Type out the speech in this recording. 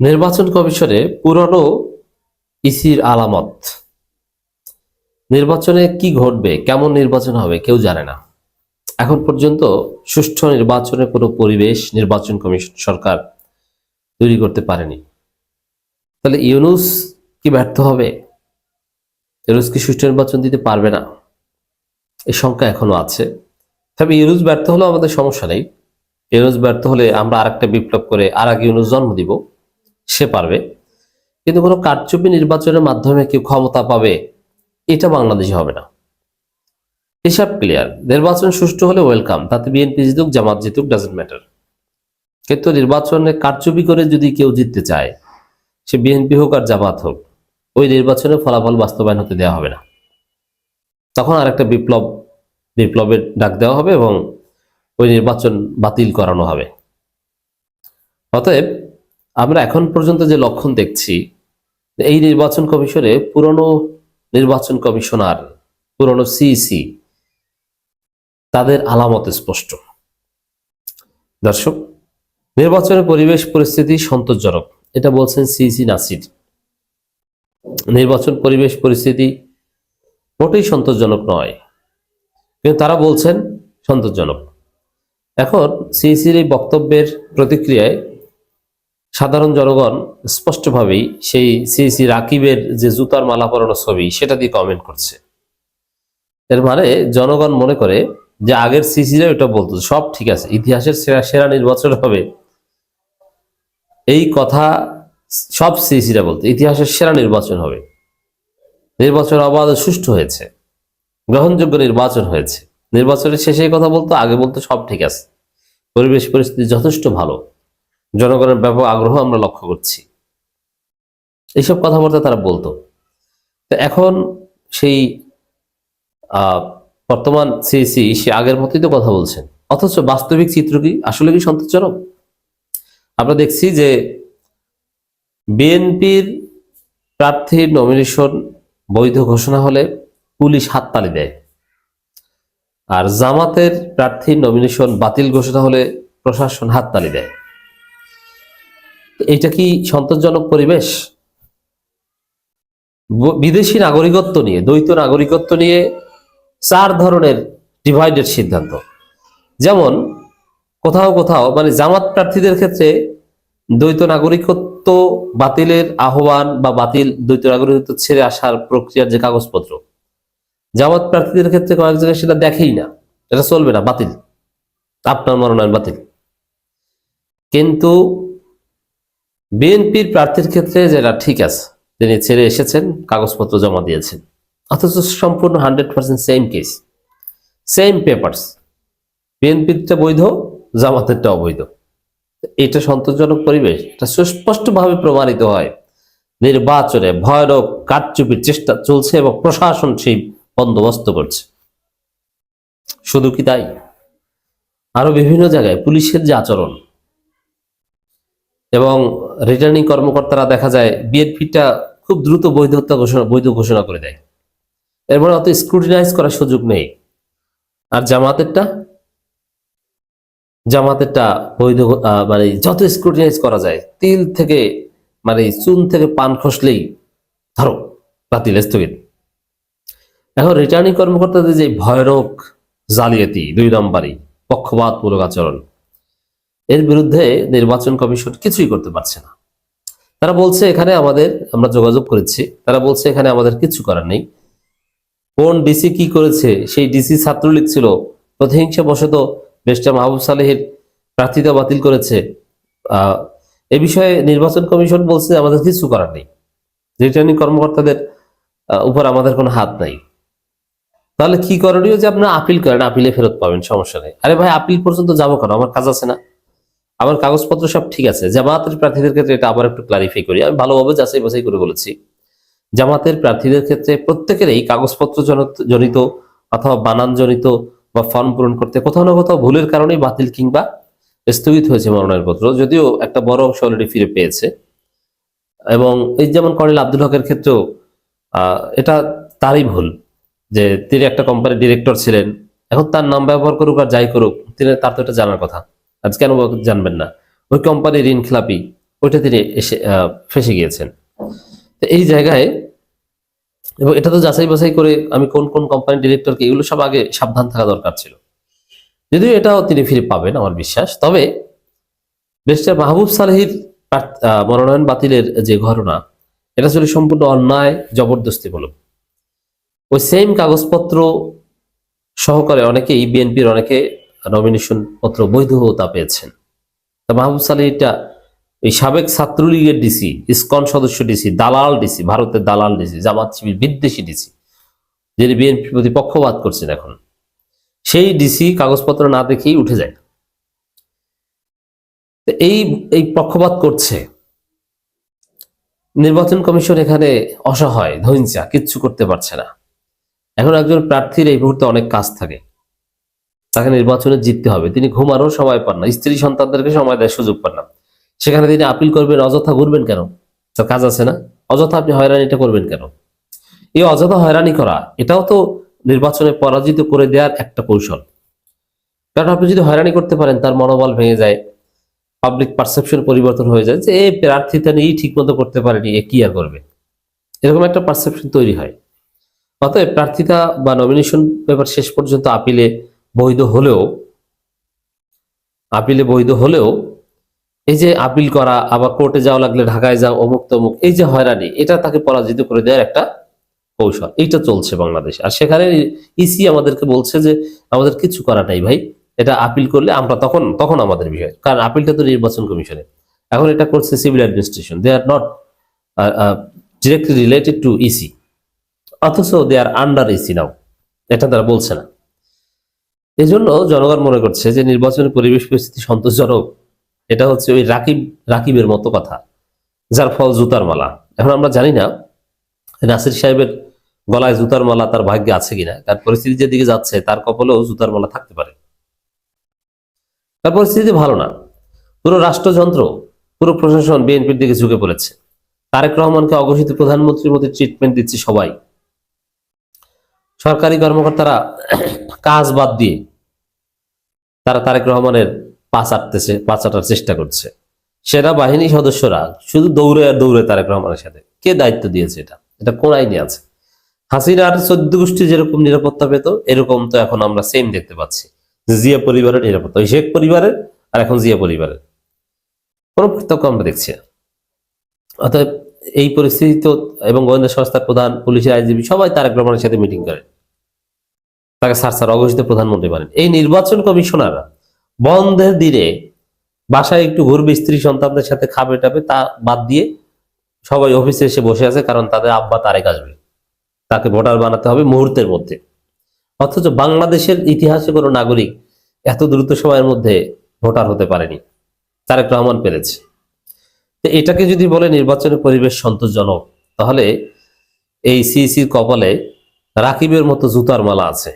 নির্বাচন কমিশনে পুরনো ইসির আলামত। নির্বাচনে কি ঘটবে, কেমন নির্বাচন হবে, কেউ জানে না। এখন পর্যন্ত সুষ্ঠু নির্বাচনের কোনো পরিবেশ নির্বাচন কমিশন সরকার তৈরি করতে পারেনি। তাহলে ইউনুস কি ব্যর্থ হবে? ইউনুস কি সুষ্ঠু নির্বাচন দিতে পারবে না? এই শঙ্কা এখনও আছে। তবে ইউনুস ব্যর্থ হলেও আমাদের সমস্যা নেই। ইউনুস ব্যর্থ হলে আমরা আরেকটা বিপ্লব করে আর আগে ইউনুস জন্ম দিব। সে পারবে। কিন্তু কোনো কারচুপি নির্বাচনের মাধ্যমে কেউ ক্ষমতা পাবে, এটা বাংলাদেশে হবে না। হিসাব ক্লিয়ার নির্বাচন সুষ্ঠু হলে ওয়েলকাম তাতে বিএনপি জিতুক, জামাত জিতুক ডাজেন্ট ম্যাটার কিন্তু নির্বাচনে কারচুপি করে যদি কেউ জিততে চায়, সে বিএনপি হোক আর জামাত হোক, ওই নির্বাচনে ফলাফল বাস্তবায়ন হতে দেওয়া হবে না। তখন আরেকটা বিপ্লব, বিপ্লবের ডাক দেওয়া হবে এবং ওই নির্বাচন বাতিল করানো হবে। অতএব আমরা এখন পর্যন্ত যে লক্ষণ দেখছি, এই নির্বাচন কমিশনে পুরনো নির্বাচন কমিশনার, পুরনো সিইসি তাদের আলামত স্পষ্ট। দর্শক, নির্বাচনের পরিবেশ পরিস্থিতি সন্তোষজনক। এটা বলছেন সিইসি নাসির। নির্বাচন পরিবেশ পরিস্থিতি মোটেই সন্তোষজনক নয়, কিন্তু তারা বলছেন সন্তোষজনক। এখন সিইসির এই বক্তব্যের প্রতিক্রিয়ায় সাধারণ জনগণ স্পষ্টভাবেই সেই সিইসি রাকিবের যে জুতার মালা পরানো ছবি, সেটা দিয়ে কমেন্ট করছে। এর মানে জনগণ মনে করে যে আগের সিসিরা এটা বলতো, সব ঠিক আছে, ইতিহাসের সেরা সেরা নির্বাচন হবে। এই কথা সব সিসিরা বলতো, ইতিহাসের সেরা নির্বাচন হবে। নির্বাচন অবাধ সুষ্ঠু হয়েছে, গ্রহণযোগ্য নির্বাচন হয়েছে। নির্বাচনের শেষে কথা বলতো, আগে বলতো সব ঠিক আছে, পরিবেশ পরিস্থিতি যথেষ্ট ভালো। জনগণের ব্যাপক আগ্রহ আমরা লক্ষ্য করছি। এইসব কথাবার্তা তারা বলতো। এখন সেই বর্তমান সিসি সে আগের মতোই তো কথা বলছেন। অথচ বাস্তবিক চিত্র কি, আসলে কি সন্তোষজনক? আমরা দেখছি যে বিএনপির প্রার্থীর নমিনেশন বৈধ ঘোষণা হলে পুলিশ হাততালি দেয়। আর জামাতের প্রার্থীর নমিনেশন বাতিল ঘোষণা হলে প্রশাসন হাততালি দেয়। তো এইটা কি সন্তোষজনক পরিবেশ? বিদেশি নাগরিকত্ব নিয়ে, দ্বৈত নাগরিকত্ব নিয়ে চার ধরনের ডিভাইডেড সিদ্ধান্ত। যেমন, কোথাও কোথাও মানে জামাত প্রার্থীদের ক্ষেত্রে দ্বৈত নাগরিকত্ব বাতিলের আহ্বান বা বাতিল দ্বৈত নাগরিকত্ব ছেড়ে আসার প্রক্রিয়ার যে কাগজপত্র, জামাত প্রার্থীদের ক্ষেত্রে কয়েক জায়গায় সেটা দেখেই না। এটা চলবে না, বাতিল। আপনার মনোনয়ন বাতিল। কিন্তু বিএনপির প্রার্থীর ক্ষেত্রে যেটা ঠিক আছে তিনি ছেড়ে এসেছেন, কাগজপত্র জমা দিয়েছেন, অথচ সম্পূর্ণ hundred percent same case same papers বিএনপিরটা বৈধ, জামাতেরটা অবৈধ। এটা সন্তোষজনক পরিবেশ, এটা সুস্পষ্টভাবে প্রমাণিত হয়। নির্বাচনে ভয়ানক কারচুপির চেষ্টা চলছে এবং প্রশাসন সেই বন্দোবস্ত করছে। শুধু কি তাই? আরও বিভিন্ন জায়গায় পুলিশের যে আচরণ এবং রিটার্নিং কর্মকর্তারা দেখা যায় বিএনপিটা খুব দ্রুত বৈধতা ঘোষণা, বৈধ ঘোষণা করে দেয়। এর মানে অত স্ক্রুটিনাইজ করার সুযোগ নেই। আর জামাতেরটা? জামাতেরটা বৈধ মানে যত স্ক্রুটিনাইজ করা যায়, তিল থেকে মানে চুন থেকে পান খসলেই ধরো, বাতিল, স্থগিত। এখন রিটার্নিং কর্মকর্তাদের যে ভয়ানক জালিয়াতি, দুই নম্বরই, পক্ষপাতমূলক আচরণ। এর বিরুদ্ধে নির্বাচন কমিশন কিছুই করতে পারছে না। তারা বলছে, এখানে আমাদের, আমরা যোগাযোগ করেছি। তারা বলছে, এখানে আমাদের কিছু করার নেই। কোন ডিসি কি করেছে? সেই ডিসি ছাত্রলীগ ছিল প্রতিহিংসা বশত বেস্টার মাহবুব সালেহের প্রার্থিতা বাতিল করেছে। এ বিষয়ে নির্বাচন কমিশন বলছে, আমাদের কিছু করার নেই। রিটার্নিং কর্মকর্তাদের উপর আমাদের কোনো হাত নাই। তাহলে কি করণীয় যে আপনারা আপিল করেন? আপিলে ফেরত পাবেন, সমস্যা নেই। আরে ভাই, আপিল পর্যন্ত যাব কেন? আমার কাজ আছে না। আমার কাগজপত্র সব ঠিক আছে। জামাতের প্রার্থীদের ক্ষেত্রে এটা আবার একটু ক্লারিফাই করি। আমি ভালোভাবে যাচাই বাছাই করে বলেছি। জামাতের প্রার্থীদের ক্ষেত্রে প্রত্যেকেরই কাগজপত্র জনিত- অথবা বানান জনিত বা ফর্ম পূরণ করতে কোথাও না কোথাও ভুলের কারণেই বাতিল কিংবা স্থগিত হয়েছে মনোনয়নপত্র যদিও একটা বড় অংশ অলরেডি ফিরে পেয়েছে। এবং এই যেমন কর্নেল আব্দুল হকের ক্ষেত্রেও এটা তারই ভুল যে তিনি একটা কোম্পানির ডিরেক্টর ছিলেন। এখন তার নাম ব্যবহার করুক আর যাই করুক, তিনি তার তো এটা জানার কথা। আজ কেন জানবেন না? ওই কোম্পানি ঋণ খেলাপি ওইটা তিনি এসে ফেসে গিয়েছেন। তো এই জায়গায়, এবং এটা তো যাচাই বাছাই করে আমি কোন কোন কোম্পানির ডিরেক্টরকে এগুলো সব আগে সাবধান থাকা দরকার ছিল। যদিও এটাও তিনি ফিরে পাবেন, আমার বিশ্বাস। তবে ব্যারিস্টার মাহবুব সালেহির মনোনয়ন বাতিলের যে ঘটনা, এটা ছিল সম্পূর্ণ অন্যায় জবরদস্তি বলুন ওই সেম কাগজপত্র সহকারে অনেকেই বিএনপির অনেকে নমিনেশন পত্র বৈধতা পেয়েছেন। তা মাহবুব সালেহিটা এই সাবেক ছাত্রলীগের ডিসি ইসকন সদস্য ডিসি দালাল ডিসি ভারতের দালাল ডিসি জামাত শিবির বিদ্বেষী ডিসি যিনি বিএনপির প্রতি পক্ষপাত করছেন এখন। সেই ডিসি কাগজপত্র না দেখেই উঠে যায়। এই এই পক্ষপাত করছে। নির্বাচন কমিশন এখানে অসহায় ধৈঞ্চা কিচ্ছু করতে পারছে না। এখন একজন প্রার্থীর এই মুহূর্তে অনেক কাজ থাকে। তাকে নির্বাচনে জিততে হবে। তিনি ঘুমারও সময় পান না, স্ত্রী সন্তানদেরকে সময় দেওয়ার সুযোগ পান না। সেখানে তিনি আপিল করবেন, অযথা ঘুরবেন কেন? তার কাজ আছে না? অযথা আপনি হয়রানিটা করবেন কেন? এই অযথা হয়রানি করা, এটাও তো নির্বাচনে পরাজিত করে দেওয়ার একটা কৌশল। কারণ আপনি যদি হয়রানি করতে পারেন, তার মনোবল ভেঙে যায় পাবলিক পারসেপশন পরিবর্তন হয়ে যায় যে এই প্রার্থীটা নিয়েই ঠিক মতো করতে পারেনি, এ কি আর করবে? এরকম একটা পারসেপশন তৈরি হয়। অতএব প্রার্থিতা বা নমিনেশন পেপার শেষ পর্যন্ত আপিলে বৈধ হলেও, আপিলে বৈধ হলেও, এই যে আপিল করা, আবার কোর্টে যাওয়া লাগলে ঢাকায় যাও, অমুক তমুক, এই যে হয়রানি, এটা তাকে পরাজিত করে দেওয়ার একটা কৌশল। এইটা চলছে বাংলাদেশে। আর সেখানে ইসি আমাদেরকে বলছে যে, আমাদের কিছু করা নাই ভাই, এটা আপিল করলে আমরা তখন তখন আমাদের বিষয়। কারণ আপিলটা তো নির্বাচন কমিশনে। এখন এটা করছে civil administration. They are not directly related to EC অথচ দে আর আন্ডার ইসি নাও এটা তারা বলছে না। এই জন্য জনগণ মনে করছে যে নির্বাচনের পরিবেশ পরিস্থিতি সন্তোষজনক। এটা হচ্ছে ওই রাকিব, রাকিবের মতো কথা, যার ফল জুতার মালা। এখন আমরা জানি না, নাসির সাহেবের গলায় জুতার মালা তার ভাগ্যে আছে কিনা। তার পরিস্থিতি যেদিকে যাচ্ছে, তার কপালেও জুতার মালা থাকতে পারে। তার পরিস্থিতি ভালো না। পুরো রাষ্ট্রযন্ত্র, পুরো প্রশাসন বিএনপির দিকে ঝুঁকে পড়েছে। তারেক রহমানকে অঘোষিত প্রধানমন্ত্রীর মতো ট্রিটমেন্ট দিচ্ছে সবাই। সরকারি কর্মকর্তারা কাজ বাদ দিয়ে তারা তারেক রহমানের পা চাটতেছে পা চাটার চেষ্টা করছে। সেনা বাহিনী সদস্যরা শুধু দৌড়ে আর দৌড়ে তারেক রহমানের সাথে। কে দায়িত্ব দিয়েছে এটা? এটা কোন আইনে আছে। হাসিনার চোদ্দ গোষ্ঠী যেরকম নিরাপত্তা পেত, এরকম তো এখন আমরা সেম দেখতে পাচ্ছি। জিয়া পরিবারের নিরাপত্তা। শেখ পরিবারের আর এখন জিয়া পরিবারের। কোনো পার্থক্য আমরা দেখছি অতএব এই পরিস্থিতি তো এবং গোয়েন্দা সংস্থার প্রধান পুলিশের আইনজীবী সবাই তারেক রহমানের সাথে মিটিং করে। তাকে স্যার অঘোষিত প্রধানমন্ত্রী মানেন এই নির্বাচন কমিশনাররা বন্ধের দিনে বাসায় একটু ঘুরবে, স্ত্রী সন্তানদের সাথে খাবে টাবে তা বাদ দিয়ে সবাই অফিসে এসে বসে আছে, কারণ তাদের আব্বা তারেক আসবে। তাকে ভোটার বানাতে হবে মুহূর্তের মধ্যে। অথচ বাংলাদেশের ইতিহাসে কোনো নাগরিক এত দ্রুত সময়ের মধ্যে ভোটার হতে পারেনি। তারেক রহমান পেরেছে। তো এটাকে যদি বলে নির্বাচনের পরিবেশ সন্তোষজনক, তাহলে এই সিসির কপালে রাকিবের মতো জুতার মালা আছে।